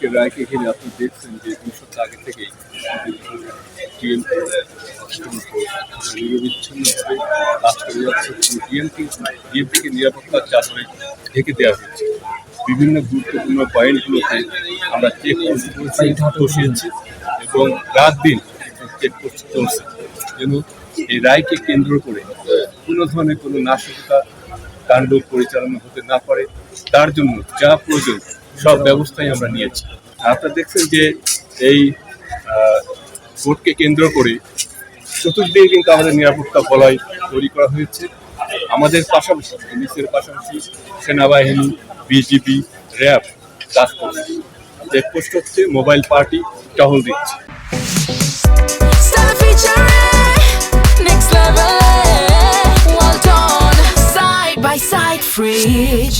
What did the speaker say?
আজকের রায়কে ঘিরে আপনি দেখছেন যে সপ্তাহ আগে থেকেই টিএমপি নিরবিচ্ছিন্নভাবে করে ডিএমপি ঢেকে দেওয়া হয়েছে। বিভিন্ন গুরুত্বপূর্ণ পয়েন্টগুলোতে আমরা চেক বসিয়েছি এবং রাত দিন চেক পোস্ট চলছে যেন এই রায়কে কেন্দ্র করে কোনো ধরনের কোনো নাশকতা কাণ্ড পরিচালনা হতে না পারে, তার জন্য যা প্রয়োজন সব ব্যবস্থাই আমরা নিয়েছি। আপনারা দেখছেন যে এই ভোটকে কেন্দ্র করে চতুর্দিকে কিন্তু আমাদের নিরাপত্তা বলয় তৈরি করা হয়েছে। আমাদের পাশাপাশি পুলিশের পাশাপাশি সেনাবাহিনী বিজিবি র্যাব কাজ করছে চেকপোস্ট হচ্ছে মোবাইল পার্টি টহল দিচ্ছে। Side by side, fridge.